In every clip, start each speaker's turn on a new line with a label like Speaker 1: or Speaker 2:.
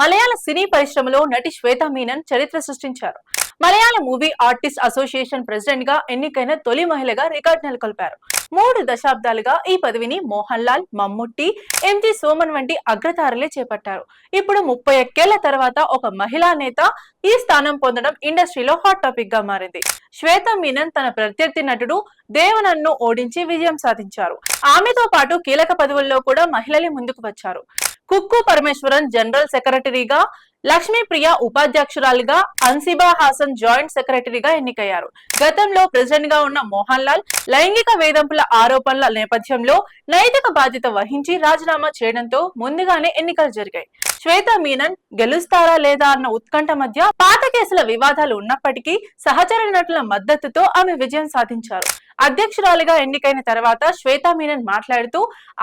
Speaker 1: మలయాళ సినీ పరిశ్రమలో నటి శ్వేత మీనన్ చరిత్ర సృష్టించారు. మలయాళ మూవీ ఆర్టిస్ట్ అసోసియేషన్ ప్రెసిడెంట్గా ఎన్నికైన తొలి మహిళగా రికార్డు నెలకొల్పారు. మూడు దశాబ్దాలుగా ఈ పదవిని మోహన్ లాల్ మమ్ముట్టి ఎంజి సోమన్ వంటి అగ్రతారలే చేపట్టారు. ఇప్పుడు ముప్పై ఒక్కేళ్ళ తర్వాత ఒక మహిళా నేత ఈ స్థానం పొందడం ఇండస్ట్రీలో హాట్ టాపిక్గా మారింది. శ్వేతా మీనన్ తన ప్రత్యర్థి నటుడు దేవనన్ను ఓడించి విజయం సాధించారు. ఆమెతో పాటు కీలక పదవుల్లో కూడా మహిళలే ముందుకు వచ్చారు. కుక్కు పరమేశ్వరన్ జనరల్ సెక్రటరీగా లక్ష్మీప్రియ ఉపాధ్యక్షురాలుగా అన్సిబా హాసన్ జాయింట్ సెక్రటరీగా ఎన్నికయ్యారు. గతంలో ప్రెసిడెంట్గా ఉన్న మోహన్ లాల్ లైంగిక వేధింపుల ఆరోపణల నేపథ్యంలో నైతిక బాధ్యత వహించి రాజీనామా చేయడంతో ముందుగానే ఎన్నికలు జరిగాయి. శ్వేత మీనన్ గెలుస్తారా లేదా అన్న ఉత్కంఠ మధ్య పాత కేసుల వివాదాలు ఉన్నప్పటికీ సహచర నటుల మద్దతుతో ఆమె విజయం సాధించారు. అధ్యక్షురాలిగా ఎన్నికైన తర్వాత శ్వేతా మీనన్ మాట్లాడుతూ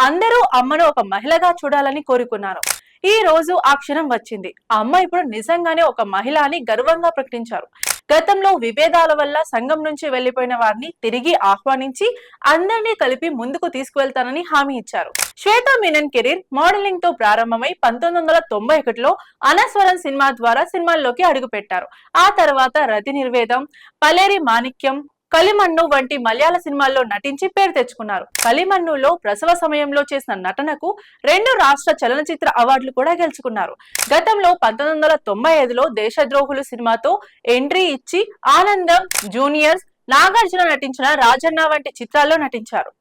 Speaker 1: అందరూ అమ్మను ఒక మహిళగా చూడాలని కోరుకున్నారు. ఈ రోజు ఆ క్షణం వచ్చింది. అమ్మ ఇప్పుడు నిజంగానే ఒక మహిళ అని గర్వంగా ప్రకటించారు. గతంలో విభేదాల వల్ల సంఘం నుంచి వెళ్ళిపోయిన వారిని తిరిగి ఆహ్వానించి అందరినీ కలిపి ముందుకు తీసుకువెళ్తానని హామీ ఇచ్చారు. శ్వేతా మీనన్ కెరీర్ మోడలింగ్తో ప్రారంభమై పంతొమ్మిది వందల తొంభై ఒకటిలో అనస్వరం సినిమా ద్వారా సినిమాల్లోకి అడుగుపెట్టారు. ఆ తర్వాత రతి నిర్వేదం పలేరి మాణిక్యం కలిమన్ను వంటి మలయాళ సినిమాల్లో నటించి పేరు తెచ్చుకున్నారు. కలిమన్నులో ప్రసవ సమయంలో చేసిన నటనకు రెండు రాష్ట్ర చలనచిత్ర అవార్డులు కూడా గెలుచుకున్నారు. గతంలో పంతొమ్మిది వందల తొంభై ఐదులో దేశద్రోహులు సినిమాతో ఎంట్రీ ఇచ్చి ఆనందం జూనియర్స్ నాగార్జున నటించిన రాజన్న వంటి చిత్రాల్లో నటించారు.